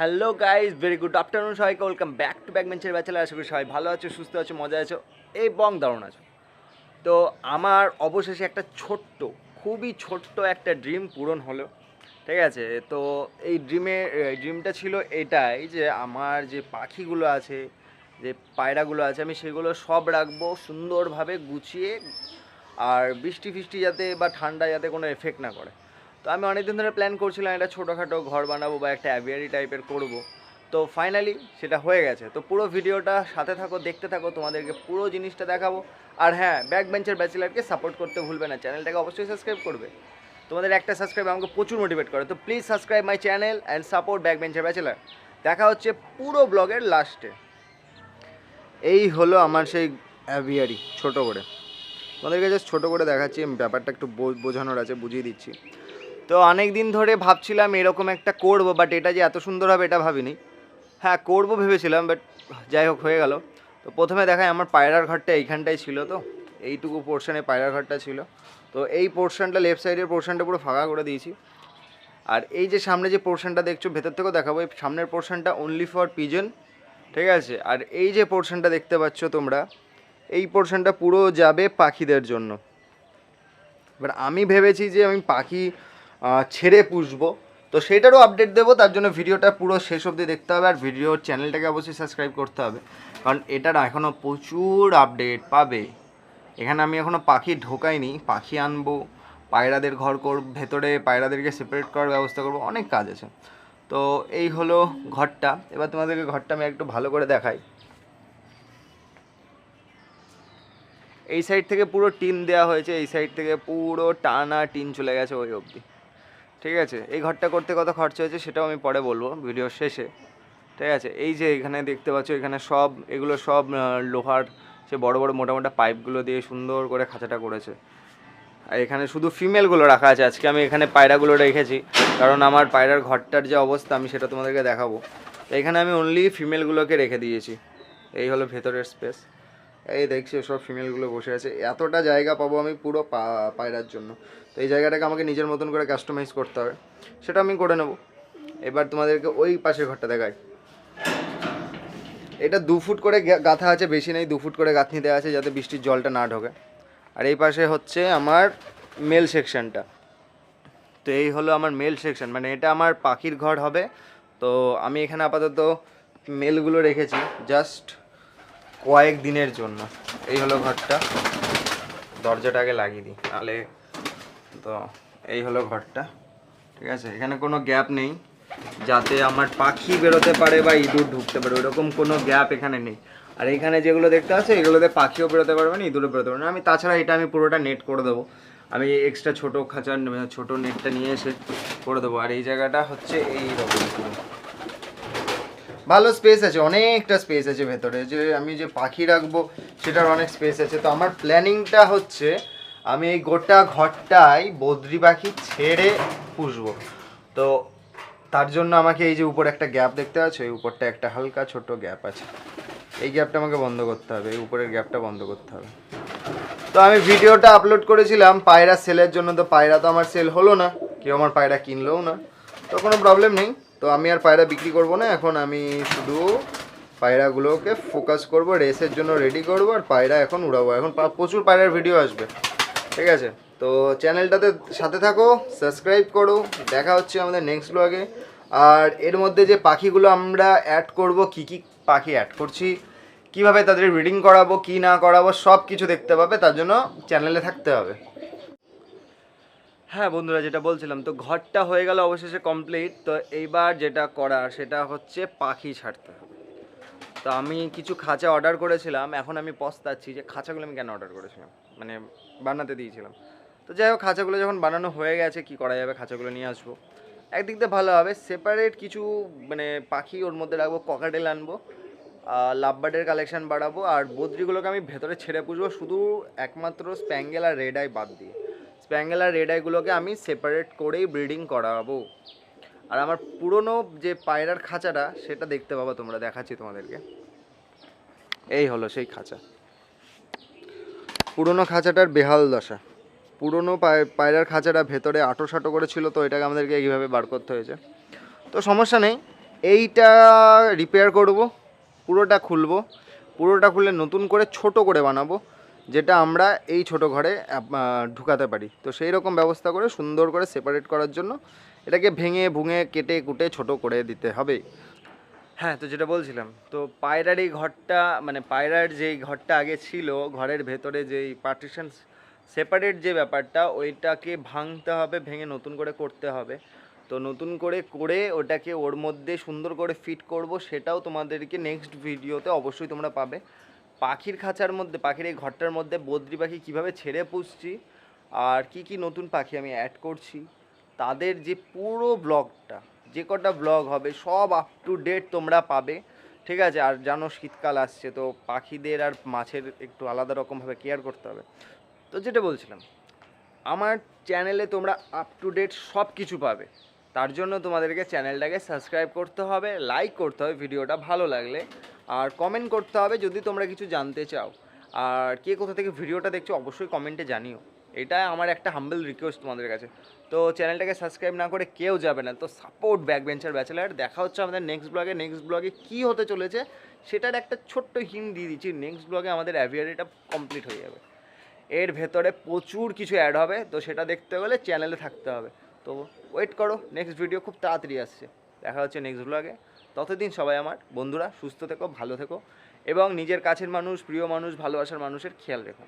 Hello guys very good afternoon সবাইকে। Welcome back to back bencher bachelor আশা করি সবাই ভালো আছো, সুস্থ আছো, মজা আছো এবং দারুণ আছো। তো আমার অবশেষে একটা ছোট্ট, খুবই ছোট্ট একটা ড্রিম পূরণ হলো। ঠিক আছে? তো এই ড্রিমে ড্রিমটা ছিল এটাই যে আমার যে পাখিগুলো আছে, যে পায়রাগুলো আছে, আমি সেগুলো সব রাখব সুন্দরভাবে গুছিয়ে, আর বৃষ্টি ফিষ্টি যাতে বা ঠান্ডা যাতে কোনো এফেক্ট না করে। তো আমি অনেকদিন ধরে প্ল্যান করছিলাম একটা ছোটোখাটো ঘর বানাবো বা একটা অ্যাভিয়ারি টাইপের করব। তো ফাইনালি সেটা হয়ে গেছে। তো পুরো ভিডিওটা সাথে থাকো, দেখতে থাকো, তোমাদেরকে পুরো জিনিসটা দেখাবো। আর হ্যাঁ ব্যাক বেঞ্চের ব্যাচেলারকে সাপোর্ট করতে ভুলবে না। চ্যানেলটাকে অবশ্যই সাবস্ক্রাইব করবে। তোমাদের একটা সাবস্ক্রাইব আমাকে প্রচুর মোটিভেট করে। তো please subscribe my channel and support back bencher bachelor দেখা হচ্ছে পুরো ব্লগের লাস্টে এই হলো আমার সেই অ্যাভিয়ারি ছোট করে। তোমাদেরকে জাস্ট ছোটো করে দেখাচ্ছি। ব্যাপারটা একটু বোঝানোর আছে, বুঝিয়ে দিচ্ছি। তো অনেক দিন ধরে ভাবছিলাম এরকম একটা করব বাট এটা যে এত সুন্দর হবে এটা ভাবিনি। হ্যাঁ করব ভেবেছিলাম বাট যাই হোক, হয়ে গেল। তো প্রথমে দেখায় আমার পায়রার ঘরটা এইখানটাই ছিল তো, এইটুকু পোর্শনে পায়রার ঘরটা ছিল। তো এই পোর্শনটা লেফট সাইডের পোর্শনটা পুরো ফাঁকা করে দিয়েছি। আর এই যে সামনে যে পোর্শনটা দেখছ, ভেতর থেকেও দেখাবো, এই সামনের পোর্শনটা অনলি ফর পিজন ঠিক আছে? আর এই যে পোর্শনটা দেখতে পাচ্ছ তোমরা, এই পোর্শনটা পুরো যাবে পাখিদের জন্য। এবার আমি ভেবেছি যে আমি পাখি ছেড়ে পুষবো। তো সেটারও আপডেট দেবো, তার জন্য ভিডিওটা পুরো শেষ অবধি দেখতে হবে, আর ভিডিওর চ্যানেলটাকে অবশ্যই সাবস্ক্রাইব করতে হবে। কারণ এটার এখনও প্রচুর আপডেট পাবে। এখানে আমি এখনও পাখি ঢোকাইনি, পাখি আনব, পায়রাদের ঘর করব, ভেতরে পায়রাদেরকে সেপারেট করার ব্যবস্থা করব, অনেক কাজ আছে। তো এই হলো ঘরটা। এবার তোমাদেরকে ঘরটা আমি একটু ভালো করে দেখাই। এই সাইড থেকে পুরো টিন দেওয়া হয়েছে, এই সাইড থেকে পুরো টানা টিন চলে গেছে ওই অবধি। ঠিক আছে? এই ঘরটা করতে কত খরচা হয়েছে সেটাও আমি পরে বলব ভিডিওর শেষে। ঠিক আছে? এই যে এখানে দেখতে পাচ্ছ, এখানে সব, এগুলো সব লোহার সে বড় বড় মোটা মোটা পাইপগুলো দিয়ে সুন্দর করে খাঁচাটা করেছে। আর এখানে শুধু ফিমেলগুলো রাখা আছে। আজকে আমি এখানে পায়রাগুলো রেখেছি। কারণ আমার পায়রার ঘরটার যে অবস্থা, আমি সেটা তোমাদেরকে দেখাবো। এখানে আমি অনলি ফিমেলগুলোকে রেখে দিয়েছি। এই হলো ভেতরের স্পেস এই দেখছি সব ফিমেলগুলো বসে আছে। এতটা জায়গা পাবো আমি পুরো পায়রার জন্য। তো এই জায়গাটাকে আমাকে নিজের মতন করে কাস্টমাইজ করতে হবে। সেটা আমি করে নেব। এবার তোমাদেরকে ওই পাশের ঘরটা দেখাই। এটা দু ফুট করে গাঁথা আছে, বেশি নেই, দু ফুট করে গাঁথনি দেওয়া আছে যাতে বৃষ্টির জলটা না ঢোকে। আর এই পাশে হচ্ছে আমার মেল সেকশনটা তো এই হলো আমার মেল সেকশন মানে এটা আমার পাখির ঘর হবে। তো আমি এখানে আপাতত মেলগুলো রেখেছি। জাস্ট কয়েক দিনের জন্য। এই হলো ঘরটা। দরজাটা আগে লাগিয়ে দিই তাহলে তো এই হলো ঘরটা। ঠিক আছে? এখানে কোনো গ্যাপ নেই, যাতে আমার পাখি বেরোতে পারে বা ইঁদুর ঢুকতে পারে ওরকম কোনো গ্যাপ এখানে নেই। আর এখানে যেগুলো দেখতে আছে এগুলোতে পাখিও বেরোতে পারবে না, ইঁদুরও বেরোতে পারবে না। আমি তাছাড়া এটা আমি পুরোটা নেট করে দেবো। আমি এক্সট্রা ছোটো খাঁচার ছোটো নেটটা নিয়ে এসে করে দেবো। আর এই জায়গাটা হচ্ছে এই রকম। ভালো স্পেস আছে, অনেকটা স্পেস আছে ভেতরে। যে আমি যে পাখি রাখব, সেটার অনেক স্পেস আছে। তো আমার প্ল্যানিংটা হচ্ছে, আমি এই গোটা ঘরটাই বদ্রি পাখি ছেড়ে পুষবো। তো তার জন্য আমাকে এই যে উপর একটা গ্যাপ দেখতে পাচ্ছ? এই উপরটা একটা হালকা ছোট গ্যাপ আছে। এই গ্যাপটা আমাকে বন্ধ করতে হবে, এই উপরের গ্যাপটা বন্ধ করতে হবে। তো আমি ভিডিওটা আপলোড করেছিলাম, পায়রা সেলের জন্য। তো পায়রা তো আমার সেল হলো না, কেউ আমার পায়রা কিনলোও না। তো কোনো প্রবলেম নেই। তো আমি আর পায়রা বিক্রি করব না, এখন আমি শুধু পায়রাগুলোকে ফোকাস করব রেসের জন্য রেডি করব আর পায়রা এখন উড়াবো। এখন প্রচুর পায়রার ভিডিও আসবে, ঠিক আছে? তো চ্যানেলটাতে সাথে থাকো সাবস্ক্রাইব করো, দেখা হচ্ছে আমাদের নেক্সট ব্লগে আর এর মধ্যে যে পাখিগুলো আমরা অ্যাড করব, কি কি পাখি অ্যাড করছি, কীভাবে তাদের রিডিং করাবো, কি না করাবো সব কিছু দেখতে পাবে, তার জন্য চ্যানেলে থাকতে হবে। হ্যাঁ বন্ধুরা, যেটা বলছিলাম, তো ঘরটা হয়ে গেল অবশেষে কমপ্লিট তো এইবার যেটা করার, সেটা হচ্ছে পাখি ছাড়তে হবে। তো আমি কিছু খাঁচা অর্ডার করেছিলাম, এখন আমি পস্তাচ্ছি যে খাঁচাগুলো আমি কেন অর্ডার করেছিলাম? মানে বানাতে দিয়েছিলাম। তো যাই হোক, খাঁচাগুলো যখন বানানো হয়ে গেছে, কি করা যাবে? খাঁচাগুলো নিয়ে আসব। একদিক দিয়ে ভালো হবে সেপারেট কিছু মানে পাখি ওর মধ্যে রাখব ককাটেল আনব লাভবার্ডের কালেকশান বাড়াবো, আর বদ্রিগুলোকে আমি ভেতরে ছেড়ে পুষবো, শুধু একমাত্র স্প্যাঙ্গেল আর রেড আই বাদ দিয়ে। স্প্যাঙ্গেল আর রেড আইগুলোকে আমি সেপারেট করেই ব্রিডিং করাবো। আর আমার পুরনো যে পায়রার খাঁচাটা, সেটা দেখতে পাবো তোমরা, দেখাচ্ছি তোমাদেরকে। এই হলো সেই খাঁচা। পুরনো খাঁচাটার বেহাল দশা। পুরনো পায়- পায়রার খাঁচাটা ভেতরে আটো সাটো করে ছিল তো এটাকে আমাদেরকে এইভাবে বার করতে হয়েছে। তো সমস্যা নেই, এইটা রিপেয়ার করব, পুরোটা খুলবো, পুরোটা খুলে নতুন করে ছোট করে বানাবো। যেটা আমরা এই ছোট ঘরে ঢুকাতে পারি। তো সেই রকম ব্যবস্থা করে, সুন্দর করে সেপারেট করার জন্য এটাকে ভেঙে, ভুঙে, কেটে, কুটে, ছোট করে দিতে হবে। হ্যাঁ তো যেটা বলছিলাম, তো পায়রার এই ঘরটা মানে পায়রার যেই ঘরটা আগে ছিল, ঘরের ভেতরে যেই পার্টিশন সেপারেট যে ব্যাপারটা, ওইটাকে ভাঙতে হবে, ভেঙে নতুন করে করতে হবে। তো নতুন করে করে ওটাকে ওর মধ্যে সুন্দর করে ফিট করব, সেটাও তোমাদেরকে নেক্সট ভিডিওতে অবশ্যই তোমরা পাবে। পাখির খাঁচার মধ্যে, পাখির এই ঘরটার মধ্যে বদ্রি পাখি কীভাবে ছেড়ে পুষছি, আর কি কি নতুন পাখি আমি অ্যাড করছি, তাদের যে পুরো ব্লগটা যে কটা ব্লগ হবে সব আপ টু ডেট তোমরা পাবে, ঠিক আছে? আর জানো শীতকাল আসছে, তো পাখিদের আর মাছের একটু আলাদা রকমভাবে কেয়ার করতে হবে। তো যেটা বলছিলাম, আমার চ্যানেলে তোমরা আপ টু ডেট সব কিছু পাবে। তার জন্য তোমাদেরকে চ্যানেলটাকে সাবস্ক্রাইব করতে হবে লাইক করতে হবে, ভিডিওটা ভালো লাগলে। আর কমেন্ট করতে হবে যদি তোমরা কিছু জানতে চাও। আর কে কোথা থেকে ভিডিওটা দেখছ অবশ্যই কমেন্টে জানিও। এটা আমার একটা হাম্বল রিকোয়েস্ট তোমাদের কাছে। তো চ্যানেলটাকে সাবস্ক্রাইব না করে কেউ যাবে না। তো সাপোর্ট ব্যাক বেঞ্চার ব্যাচেলার দেখা হচ্ছে আমাদের নেক্সট ব্লগে নেক্সট ব্লগে কী হতে চলেছে সেটার একটা ছোট্ট হিন্ট দিয়ে দিচ্ছি। নেক্সট ব্লগে আমাদের অ্যাভিয়ারিটা কমপ্লিট হয়ে যাবে। এর ভেতরে প্রচুর কিছু অ্যাড হবে। তো সেটা দেখতে গেলে চ্যানেলে থাকতে হবে। তো ওয়েট করো। নেক্সট ভিডিও খুব তাড়াতাড়ি আসছে। দেখা হচ্ছে নেক্সট ব্লগে ততদিন সবাই আমার বন্ধুরা, সুস্থ থেকো, ভালো থেকো এবং নিজের কাছের মানুষ, প্রিয় মানুষ, ভালোবাসার মানুষের খেয়াল রেখো।